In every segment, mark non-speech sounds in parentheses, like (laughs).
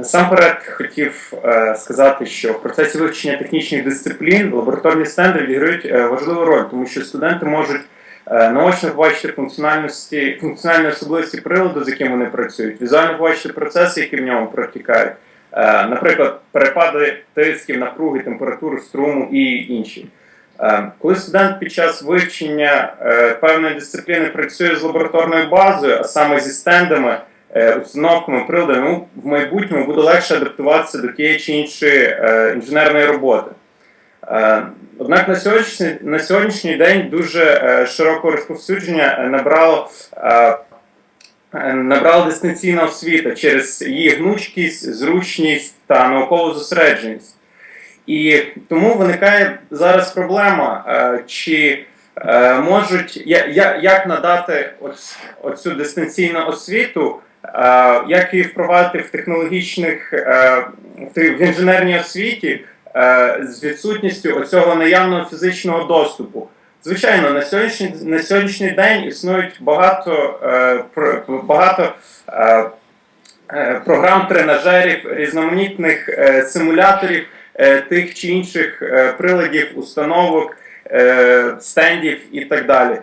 Насамперед хотів е, сказати, що в процесі вивчення технічних дисциплін лабораторні стенди відіграють е, важливу роль, тому що студенти можуть е, наочно побачити функціональності, функціональні особливості приладу, з яким вони працюють, візуально побачити процеси, які в ньому протікають. Е, наприклад, перепади тисків, напруги, температури, струму і інші. Е, Коли студент під час вивчення е, певної дисципліни працює з лабораторною базою, а саме зі стендами, установками, приладами, ну, в майбутньому буде легше адаптуватися до тієї чи іншої е, інженерної роботи. Е, Однак на сьогоднішній, на сьогоднішній день дуже е, широкого розповсюдження е, набрало, е, е, набрала дистанційна освіта через її гнучкість, зручність та наукову зосередженість. І тому виникає зараз проблема, е, чи е, можуть як надати оцю дистанційну освіту, е, як її впровадити в технологічних е, в інженерній освіті е, з відсутністю оцього наявного фізичного доступу. Звичайно, на сьогоднішній на сьогоднішній день існують багато е, багато. Е, е, Програм тренажерів, різноманітних е, симуляторів е, тих чи інших е, приладів, установок, е, стендів і так далі.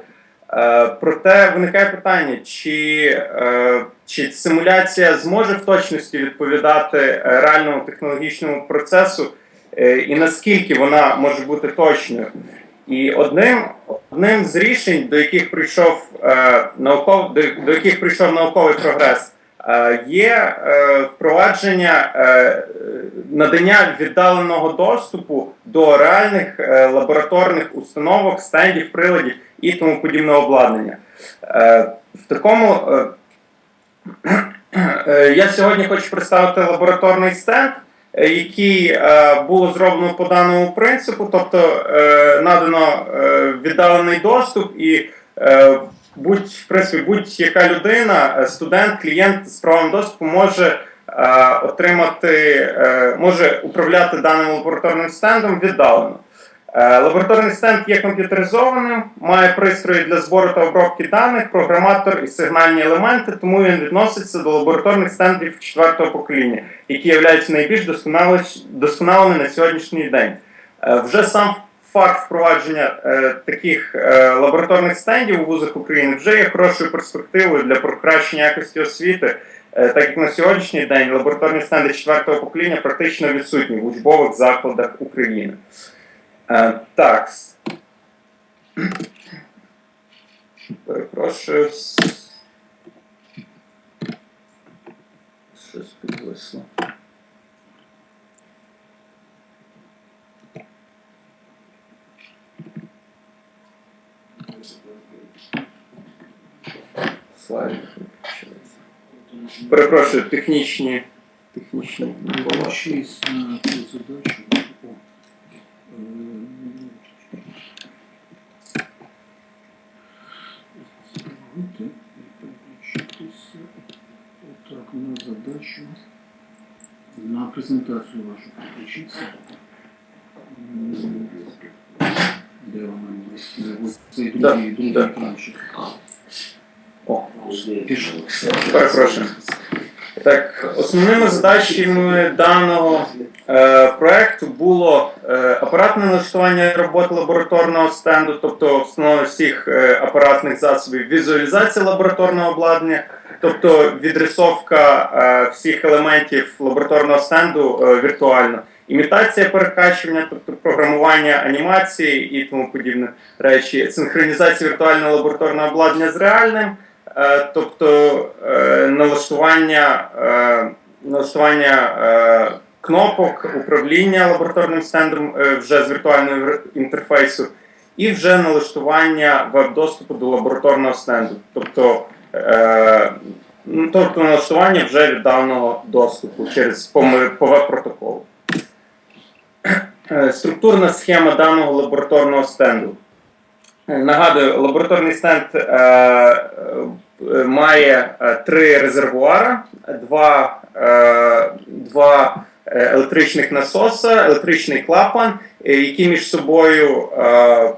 Е, Проте виникає питання, чи, е, чи симуляція зможе в точності відповідати е, реальному технологічному процесу, і наскільки вона може бути точною. І одним, одним з рішень, до яких прийшов е, науков, до, яких прийшов науковий прогрес, є е, впровадження е, надання віддаленого доступу до реальних е, лабораторних установок, стендів, приладів і тому подібного обладнання. Е, в такому е, (clears throat) е, я сьогодні хочу представити лабораторний стенд, е, який е, було зроблено по даному принципу, тобто е, надано е, віддалений доступ і е, будь, в принципі, будь-яка людина, е, студент, клієнт з правом доступу може е, отримати, е, може управляти даним лабораторним стендом віддалено. Е, Лабораторний стенд є комп'ютеризованим, має пристрої для збору та обробки даних, програматор і сигнальні елементи, тому він відноситься до лабораторних стендів четвертого покоління, які являються найбільш досконалими на сьогоднішній день. Е, Вже сам факт впровадження е, таких е, лабораторних стендів у вузах України вже є хорошою перспективою для покращення якості освіти, е, так як на сьогоднішній день лабораторні стенди четвертого покоління практично відсутні в учбових закладах України. Е, так. Перепрошую. Щось підвисло. Слайд виключається. Перепрошую, технічні. Технічні. Переключись на ту задачу. Отак на задачу. На презентацію вашу переключитися. Де вона Да, другий, другий екранчик. Пішли. Перепрошую. Так, основними задачами даного е, проекту було е, апаратне налаштування роботи лабораторного стенду, тобто встановлення всіх е, апаратних засобів, візуалізація лабораторного обладнання, тобто відрисовка е, всіх елементів лабораторного стенду е, віртуально, імітація перекачування, тобто програмування анімації і тому подібне речі, синхронізація віртуального лабораторного обладнання з реальним. Е, тобто е, налаштування, е, налаштування кнопок, управління лабораторним стендом вже з віртуального інтерфейсу, і вже налаштування веб-доступу до лабораторного стенду, тобто, ну, тобто налаштування вже віддаленого доступу через по, веб-протоколу. Структурна схема даного лабораторного стенду. Нагадую, лабораторний стенд е, е, має е, три резервуари, два, е, два е, електричних насоса, електричний клапан, які між собою е,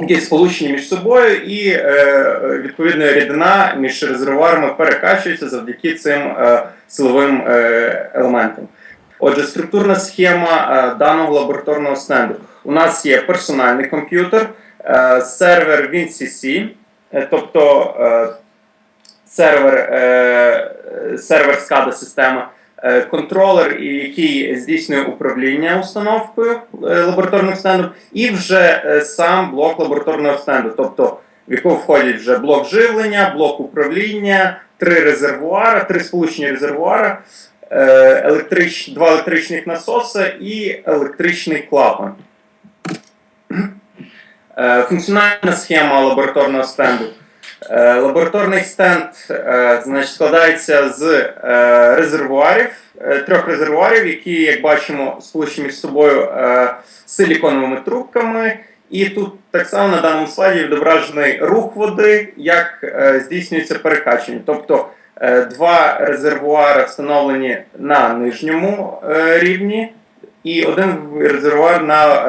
які сполучені між собою, і е, відповідно рідина між резервуарами перекачується завдяки цим е, силовим е, елементам. Отже, структурна схема е, даного лабораторного стенду. У нас є персональний комп'ютер, сервер WinCC, е, тобто е, сервер, е, е, сервер SCADA системи, е, контролер, який здійснює управління установкою е, лабораторним стендом, і вже е, сам блок лабораторного стенду, тобто в якого входять вже блок живлення, блок управління, три резервуари, три сполучені резервуари, е, електрич, два електричних насоси і електричний клапан. Е, Функціональна схема лабораторного стенду. Е, Лабораторний стенд е, значить, складається з резервуарів, трьох резервуарів, які, як бачимо, сполучені між собою силіконовими трубками. І тут так само на даному слайді відображений рух води, як здійснюється перекачування. Тобто два резервуари встановлені на нижньому рівні, і один резервуар на,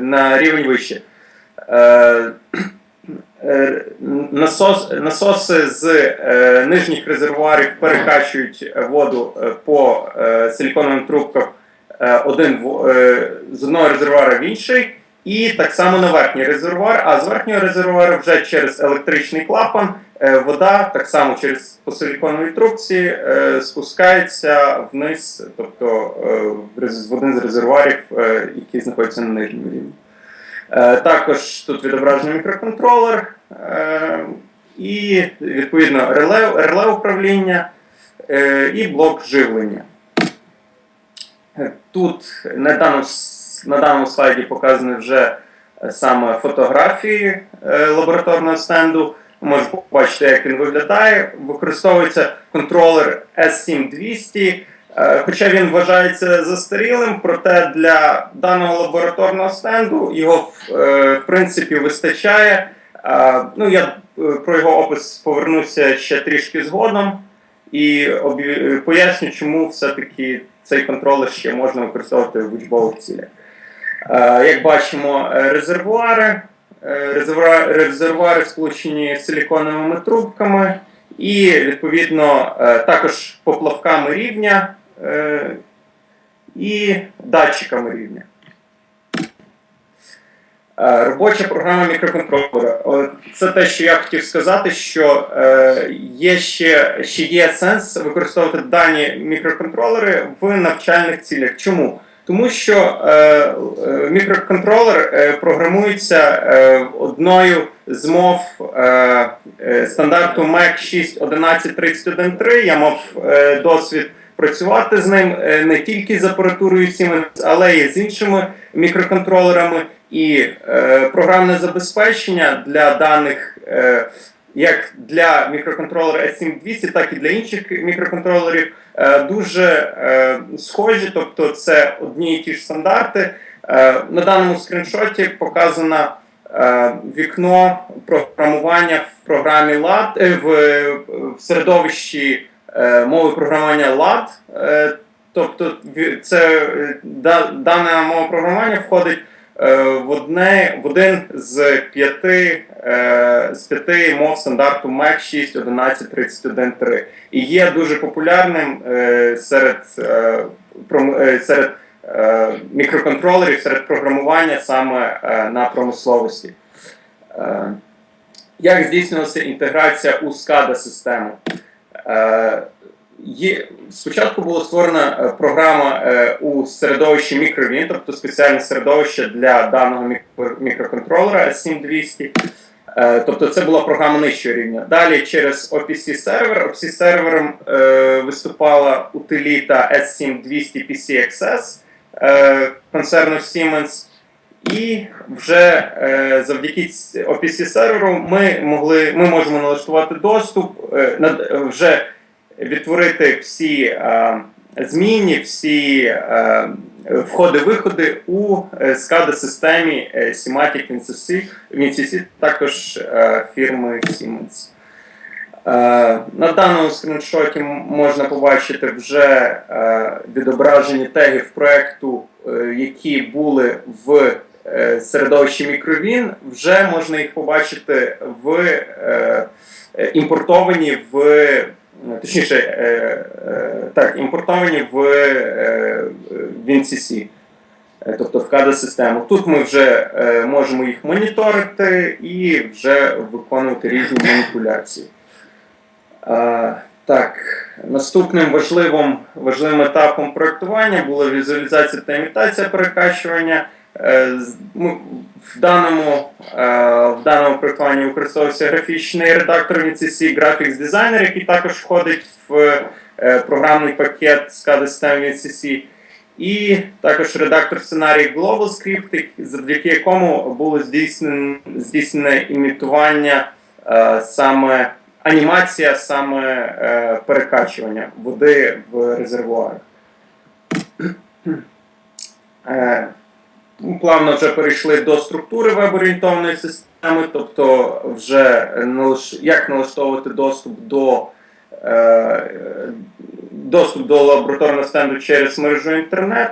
на рівень вище. Е, Е, Насос, насоси з е, нижніх резервуарів перекачують воду по е, силіконовим трубкам один з одного резервуара в інший, і так само на верхній резервуар. А з верхнього резервуара вже через електричний клапан вода так само через по силіконовій трубці е, спускається вниз, тобто в один з резервуарів, який знаходиться на нижньому рівні. Е, Також тут відображений мікроконтролер е, і відповідно реле, управління е, і блок живлення. Тут на даному, на даному слайді показані вже саме фотографії лабораторного стенду. Можете побачити, як він виглядає. Використовується контролер S7200. Е, Хоча він вважається застарілим, проте для даного лабораторного стенду його е, в принципі вистачає. Е, Ну, я про його опис повернуся ще трішки згодом і поясню, чому все-таки цей контролер ще можна використовувати в учбових цілях. Як бачимо, резервуари, резервуари, сполучені силіконовими трубками і відповідно також поплавками рівня і датчиками рівня. Е, Робоча програма мікроконтролера. Це те, що я хотів сказати, що е, є ще, ще є сенс використовувати дані мікроконтролери в навчальних цілях. Чому? Тому що е, е, мікроконтролер е, програмується е, одною з мов е, е, стандарту MEC 6.11.31.3. Я мав е, досвід працювати з ним е, не тільки з апаратурою Siemens, але й з іншими мікроконтролерами. І е, програмне забезпечення для даних, е, як для мікроконтролера S7200, так і для інших мікроконтролерів, е, дуже е, схожі, тобто це одні і ті ж стандарти. На даному скріншоті показано вікно програмування в програмі LAD, е, в, середовищі мови програмування LAD. Е, тобто це е, дана мова програмування входить е, в одне в один з п'яти е, з п'яти мов стандарту MEC 6.11.31.3 і є дуже популярним е, серед е, е, серед е, мікроконтролерів, серед програмування саме е, на промисловості. Е, Як здійснювалася інтеграція у SCADA систему? Е, Є, спочатку була створена е, програма е, у середовищі мікровін, тобто спеціальне середовище для даного мікроконтролера S7200. Е, Тобто це була програма нижчого рівня. Далі через OPC сервер. OPC сервером е, виступала утиліта S7200 PCXS е, концерну Siemens. І вже е, завдяки OPC серверу ми могли ми можемо налаштувати доступ, е, над, е, вже відтворити всі е, змінні, всі е, входи-виходи у е, SCADA системі е, Simatic WinCC, WinCC також е, фірми Siemens. Е, На даному скріншоті можна побачити вже е, відображені теги в проекту, е, які були в е, середовищі мікровін, вже можна їх побачити в е, е, імпортовані в точніше, е, е, так, імпортовані в, е, NCC, е, тобто в када систему. Тут ми вже е, можемо їх моніторити і вже виконувати різні маніпуляції. Е, так, наступним важливим, важливим етапом проєктування була візуалізація та імітація перекачування. Е, В даному, е, в даному проєктуванні використовувався графічний редактор VCC Graphics Designer, який також входить в е, програмний пакет SCADA системи VCC. І також редактор сценарій GlobalScript, завдяки якому було здійснене, здійснене імітування саме анімація, саме перекачування води в резервуарах. Плавно вже перейшли до структури веб-орієнтованої системи, тобто вже як налаштовувати доступ до, е, доступ до лабораторного стенду через мережу інтернет.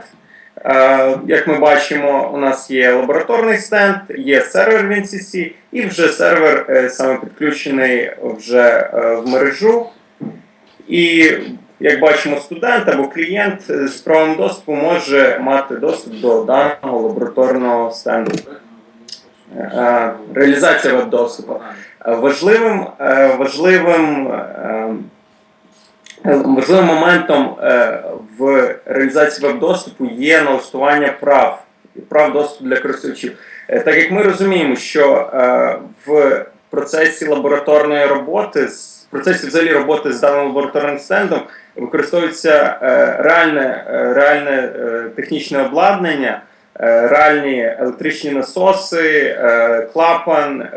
Е, Як ми бачимо, у нас є лабораторний стенд, є сервер в NCC, і вже сервер е, саме підключений вже е, в мережу. І як бачимо, студент або клієнт з правом доступу може мати доступ до даного лабораторного стенду. Е, Реалізація веб-доступу. Е, Важливим, е, важливим, е, е, важливим моментом е, в реалізації веб-доступу є налаштування прав, прав доступу для користувачів. Е, Так як ми розуміємо, що е, в процесі лабораторної роботи, в процесі взагалі роботи з даним лабораторним стендом використовується е, реальне, е, реальне е, технічне обладнання, реальні електричні насоси, клапан,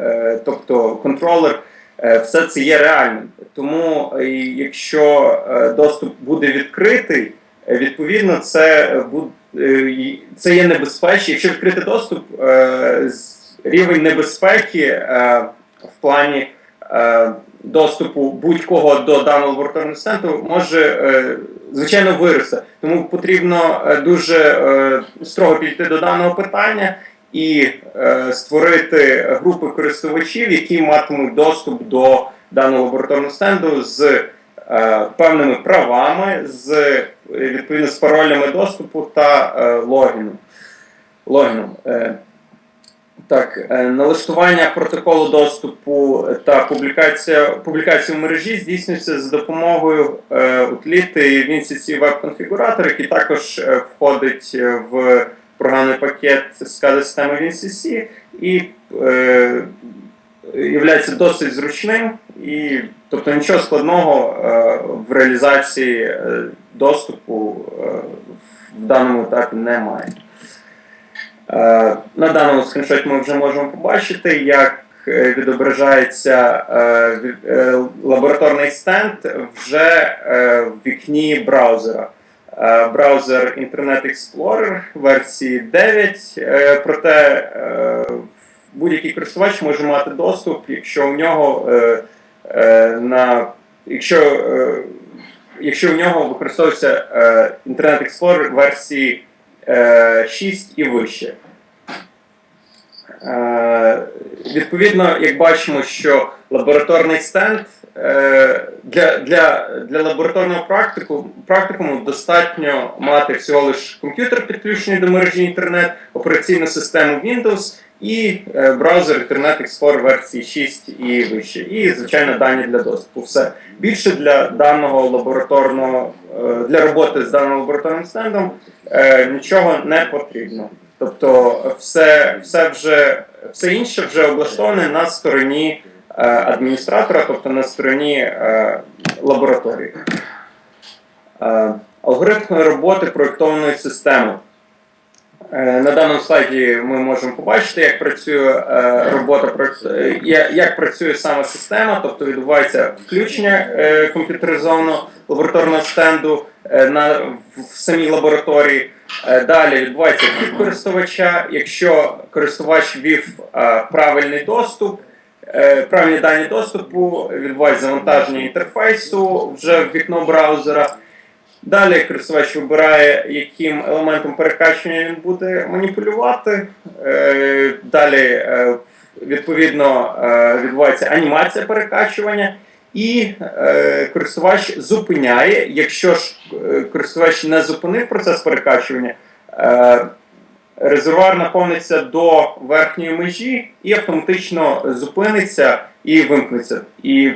тобто контролер. Все це є реальним. Тому, якщо доступ буде відкритий, відповідно, це це є небезпечно. Якщо відкрити доступ, рівень небезпеки в плані доступу будь-кого до даного лабораторного центру може е, звичайно вирости. Тому потрібно е, дуже е, строго підійти до даного питання і створити групи користувачів, які матимуть доступ до даного лабораторного стенду з певними правами, з відповідно з паролями доступу та логіном. логіном. Е, так, е, налаштування протоколу доступу та публікація, публікація в мережі здійснюється за допомогою е, утліти Web Configurator, який також е, входить е, в програмний пакет SCADA системи WinCC і е, є досить зручним, і тобто нічого складного е, в реалізації е, доступу е, в даному етапі немає. Е, На даному скріншоті ми вже можемо побачити, як е, відображається е, лабораторний стенд вже в вікні браузера. Браузер Internet Explorer версії 9, е, проте будь-який користувач може мати доступ, якщо в нього на якщо, якщо в нього використовується Internet Explorer версії 6 і вище. Е, Відповідно, як бачимо, що лабораторний стенд е, для, для, для лабораторного практику, практикуму достатньо мати всього лиш комп'ютер підключений до мережі інтернет, операційну систему Windows і е, браузер Internet Explorer версії 6 і вище. І, звичайно, дані для доступу. Все. Більше для даного лабораторного, е, для роботи з даним лабораторним стендом е, нічого не потрібно. Тобто, все, все, вже, все інше вже облаштоване на стороні е, адміністратора, тобто на стороні е, лабораторії. Е, алгоритми роботи проєктованої системи. Е, На даному слайді ми можемо побачити, як працює е, робота е, як працює сама система, тобто відбувається включення комп'ютеризованого лабораторного стенду в самій лабораторії. Далі відбувається вхід користувача. Якщо користувач ввів правильний доступ, правильні дані доступу, відбувається завантаження інтерфейсу вже в вікно браузера. Далі користувач вибирає, яким елементом перекачування він буде маніпулювати. Е, Далі, е, відповідно, е, відбувається анімація перекачування, і користувач зупиняє. Якщо ж користувач не зупинив процес перекачування, резервуар наповниться до верхньої межі і автоматично зупиниться і вимкнеться. І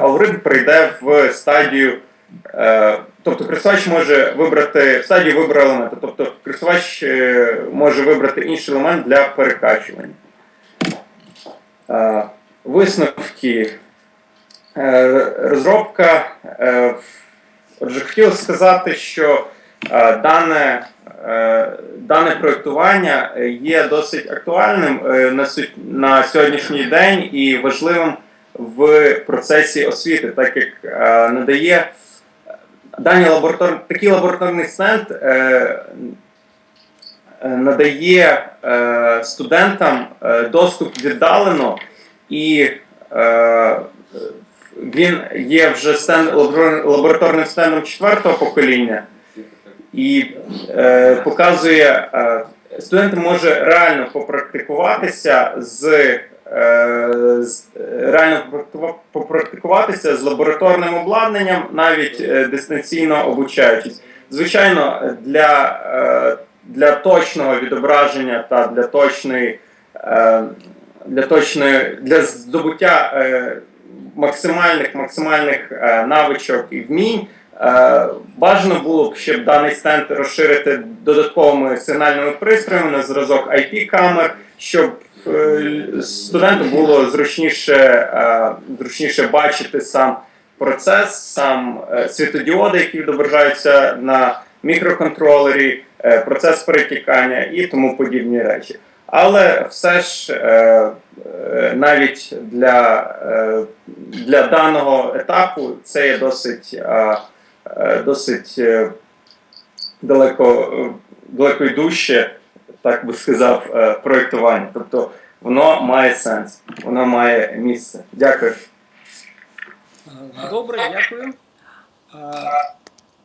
алгоритм перейде в стадію. Е, тобто користувач може вибрати в стадії вибору елемента. Тобто користувач е, може вибрати інший елемент для перекачування. Е, висновки. Розробка. Отже, хотів сказати, що дане, дане проєктування є досить актуальним на, сьогоднішній день і важливим в процесі освіти, так як надає дані лаборатор... такий лабораторний стенд е, е, надає е, студентам е, доступ віддалено, і е, він є вже лабора- лабораторним стендом четвертого покоління і е, показує, е, студент може реально попрактикуватися з. Е, е, Реально попрактикува- попрактикуватися з лабораторним обладнанням, навіть е, дистанційно обучаючись. Звичайно, для, для точного відображення та для точної для точної для здобуття максимальних максимальних навичок і вмінь. Бажано було б, щоб даний стенд розширити додатковими сигнальними пристроями на зразок IP-камер, щоб е, студенту було зручніше, е, зручніше бачити сам процес, сам е, світодіоди, які відображаються на мікроконтролері, е, процес перетікання і тому подібні речі. Але все ж е, е, навіть для, е, для даного етапу це є досить, е, е, досить е, далеко, е, далеко йдуще, так би сказав, е, проєктування. Тобто воно має сенс, воно має місце. Дякую. Добре, дякую. Е,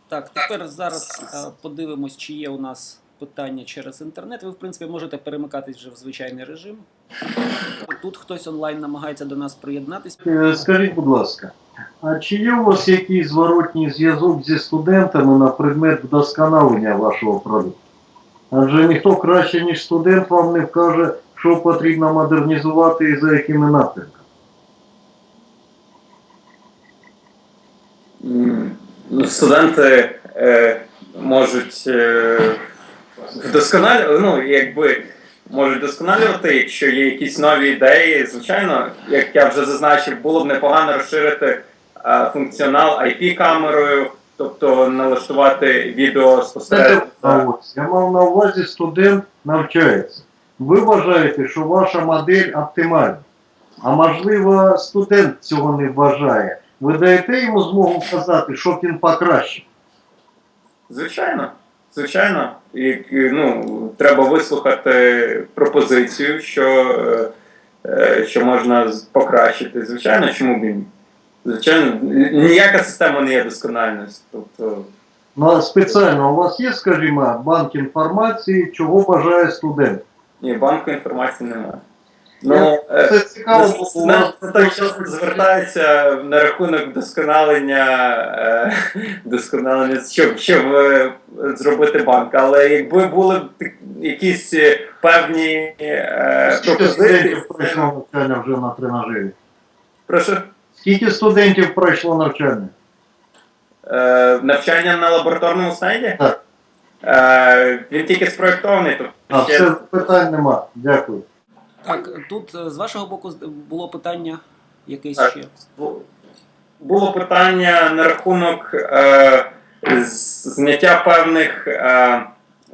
Так, тепер зараз е, подивимось, чи є у нас питання через інтернет. Ви, в принципі, можете перемикатись вже в звичайний режим. Тут хтось онлайн намагається до нас приєднатись. Е, Скажіть, будь ласка, а чи є у вас якийсь зворотній зв'язок зі студентами на предмет вдосконалення вашого продукту? Адже ніхто краще, ніж студент, вам не вкаже, що потрібно модернізувати і за якими напрямками. Ну, студенти е, можуть е, вдосконалювати, ну, якби можуть вдосконалювати, якщо є якісь нові ідеї. Звичайно, як я вже зазначив, було б непогано розширити е, функціонал IP-камерою, тобто налаштувати відео спостереження. Я мав на увазі, студент навчається. Ви вважаєте, що ваша модель оптимальна. А можливо, студент цього не вважає. Ви даєте йому змогу вказати, щоб він покращив. Звичайно, звичайно. І, і, ну, треба вислухати пропозицію, що, е, е, що можна покращити. Звичайно, чому б ні? Звичайно, ніяка система не є доскональною. Тобто, Ну, спеціально у вас є, скажімо, банк інформації, чого бажає студент? ні, банку інформації немає. Ну, е, Це цікаво, вас так часто звертається на рахунок вдосконалення, е, (laughs) вдосконалення щоб, щоб е, зробити банк. Але якби були якісь е, певні е, Скільки пропозиції, студентів пройшло навчання вже на тренажері? прошу Скільки студентів пройшло навчання? е, навчання на лабораторному стенді? Так. Е, він тільки спроєктований, тобто А ще все питань нема. Дякую. Так, тут е, з вашого боку з- було питання якесь Так. ще. Бу- було питання на рахунок е, з- зняття певних, е,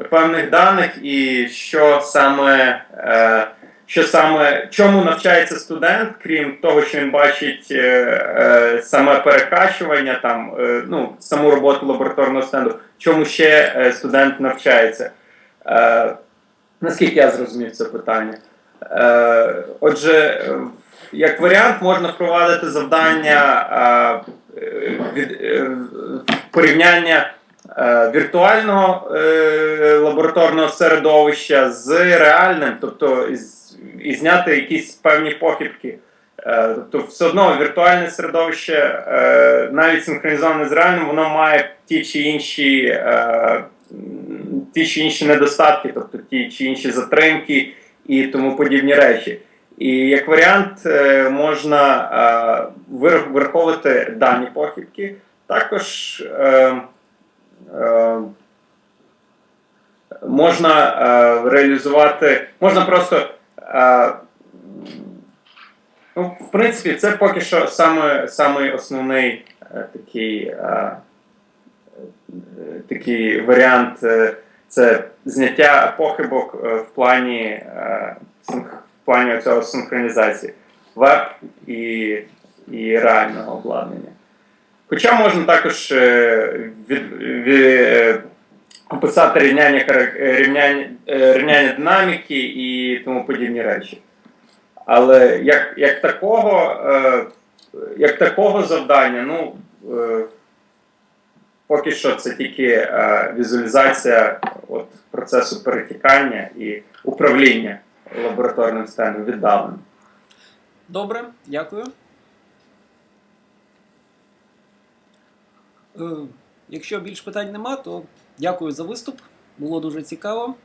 певних даних і що саме, е, що саме чому навчається студент, крім того, що він бачить е, е, саме перекачування, там, е, ну, саму роботу лабораторного стенду, чому ще е, студент навчається. Е, наскільки я зрозумів це питання? Е, отже, як варіант, можна впровадити завдання е, від, е, порівняння віртуального е, лабораторного середовища з реальним, тобто і зняти якісь певні похибки. Е, тобто, все одно віртуальне середовище, е, навіть синхронізоване з реальним, воно має ті чи інші, е, ті чи інші недостатки, тобто ті чи інші затримки і тому подібні речі. І як варіант е, можна е, враховувати дані похибки. Також е, е, можна е, реалізувати, можна просто. Е, ну, в принципі, це поки що саме, саме основний е, такий, е, е, такий варіант. е, це зняття похибок е, в плані, е, в плані цього синхронізації веб і, і реального обладнання. Хоча можна також е, від, від, е, описати рівняння, е, рівняння, рівняння динаміки і тому подібні речі. Але як, як, такого, як такого завдання, ну, поки що це тільки візуалізація от, процесу перетікання і управління лабораторним стендом віддалено. Добре, дякую. Якщо більш питань нема, то дякую за виступ. Було дуже цікаво.